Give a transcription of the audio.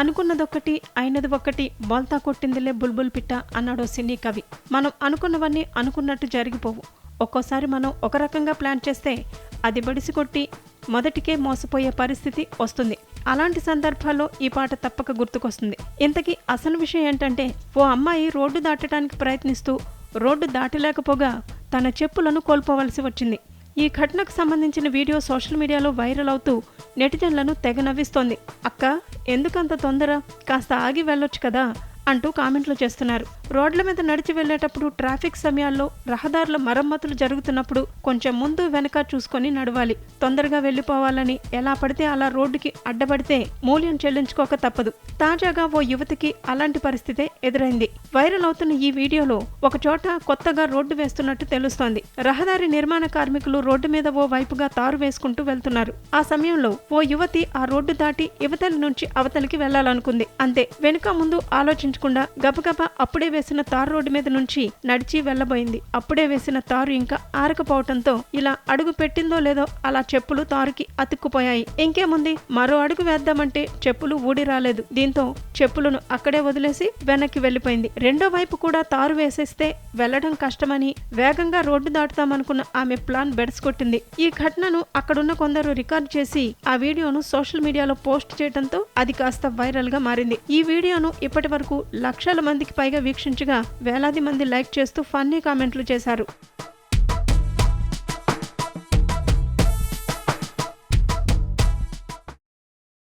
అనుకున్నదొక్కటి అయినది ఒక్కటి బోల్తా కొట్టిందిలే బుల్బుల్ పిట్ట అన్నాడో సినీ కవి. మనం అనుకున్నవన్నీ అనుకున్నట్టు జరిగిపోవు. ఒక్కోసారి మనం ఒక రకంగా ప్లాన్ చేస్తే అది బడిసి కొట్టి మొదటికే మోసపోయే పరిస్థితి వస్తుంది. అలాంటి సందర్భాల్లో ఈ పాట తప్పక గుర్తుకొస్తుంది. ఇంతకీ అసలు విషయం ఏంటంటే ఓ అమ్మాయి రోడ్డు దాటడానికి ప్రయత్నిస్తూ రోడ్డు దాటలేకపోగా తన చెప్పులను కోల్పోవలసి వచ్చింది. ఈ ఘటనకు సంబంధించిన వీడియో సోషల్ మీడియాలో వైరల్ అవుతూ నెటిజన్లను తెగ నవ్విస్తోంది. అక్క ఎందుకంత తొందర? కాస్త ఆగి వెళ్ళొచ్చు కదా? అంటూ కామెంట్లు చేస్తున్నారు. రోడ్ల మీద నడిచి వెళ్ళేటప్పుడు ట్రాఫిక్ సమయాల్లో రహదారుల మరమ్మతులు జరుగుతున్నప్పుడు కొంచెం ముందు వెనక చూసుకొని నడవాలి. తొందరగా వెళ్ళిపోవాలని ఎలా పడితే అలా రోడ్డుకి అడ్డపడితే మూల్యం చెల్లించుకోక తప్పదు. తాజాగా ఓ యువతికి అలాంటి పరిస్థితే ఎదురైంది. వైరల్ అవుతున్న ఈ వీడియోలో ఒక చోట కొత్తగా రోడ్డు వేస్తున్నట్టు తెలుస్తోంది. రహదారి నిర్మాణ కార్మికులు రోడ్డు మీద ఓ వైపుగా తారు వేసుకుంటూ వెళ్తున్నారు. ఆ సమయంలో ఓ యువతి ఆ రోడ్డు దాటి యువతల నుంచి అవతలికి వెళ్ళాలనుకుంది అంతే వెనుక ముందు పట్టించుకుండా గబగబా అప్పుడే వేసిన తారు రోడ్డు మీద నుంచి నడిచి వెళ్ళబోయింది అప్పుడే వేసిన తారు ఇంకా ఆరకపోవటంతో ఇలా అడుగు పెట్టిందో లేదో అలా చెప్పులు తారుకి అతుక్కుపోయాయి. ఇంకేముంది? మరో అడుగు వేద్దామంటే చెప్పులు ఊడి రాలేదు. దీంతో చెప్పులను అక్కడే వదిలేసి వెనక్కి వెళ్ళిపోయింది. రెండో వైపు కూడా తారు వేసేస్తే వెళ్ళడం కష్టమని వేగంగా రోడ్డు దాటుతామనుకున్న ఆమె ప్లాన్ బెడస్ కొట్టింది ఈ ఘటనను అక్కడున్న కొందరు రికార్డ్ చేసి ఆ వీడియోను సోషల్ మీడియాలో పోస్ట్ చేయడంతో అది కాస్త వైరల్గా మారింది. ఈ వీడియోను ఇప్పటి వరకు లక్షల మందికి పైగా వీక్షించగా వేలాది మంది లైక్ చేస్తూ ఫన్నీ కామెంట్లు చేశారు.